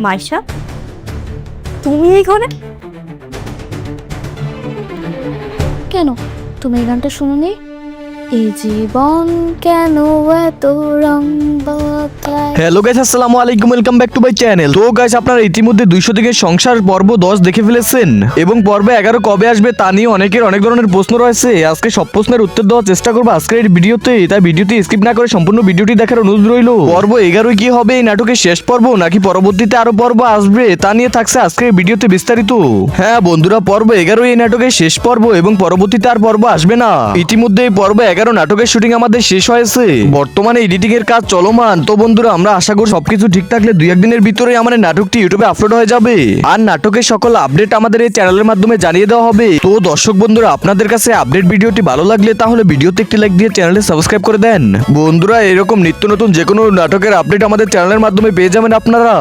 মাইশা তুমি এই ঘরে কেন? তুমি এই গানটা শুনোনি? হ্যালো গাইস আসসালামু আলাইকুম welcome back to my channel তো গাইস আপনারা ইতিমধ্যে দুইশো থেকে সংসার পর্ব দশ দেখে ফেলেছেন। এবং পর্ব এগারো কবে আসবে তা নিয়ে অনেকের অনেক ধরনের প্রশ্ন রয়েছে। আজকে সব প্রশ্নের উত্তর দেওয়ার চেষ্টা করব আজকের এই ভিডিওতে। তাই ভিডিওটি স্কিপ না করে সম্পূর্ণ ভিডিওটি দেখার অনুরোধ রইল। পর্ব এগারোয় কি হবে, এই নাটকের শেষ পর্ব, নাকি পরবর্তীতে আরও পর্ব আসবে? তা নিয়ে থাকছে আজকের ভিডিওতে বিস্তারিত। হ্যাঁ বন্ধুরা, পর্ব এগারো এই নাটকের শেষ পর্ব, এবং পরবর্তীতে আর পর্ব আসবে না। ইতিমধ্যে এই পর্ব এগারো নাটকের শুটিং আমাদের শেষ হয়েছে? বর্তমানে এডিটিং এর কাজ চলমান। তো বন্ধুরা, আমরা আশা করি সবকিছু ঠিক থাকলে দুই একদিনের ভিতরে আমাদের নাটকটি ইউটিউবে আপলোড হয়ে যাবে। আর নাটকের সকল আপডেট আমাদের এই চ্যানেলের মাধ্যমে জানিয়ে দেওয়া হবে। তো দর্শক বন্ধুরা, আপনাদের কাছে আপডেট ভিডিওটি ভালো লাগলে তাহলে ভিডিওতে একটি লাইক দিয়ে চ্যানেলে সাবস্ক্রাইব করে দেন। বন্ধুরা, এরকম নিত্য নতুন যে কোনো নাটকের আপডেট আমাদের চ্যানেলের মাধ্যমে পেয়ে যাবেন আপনারা।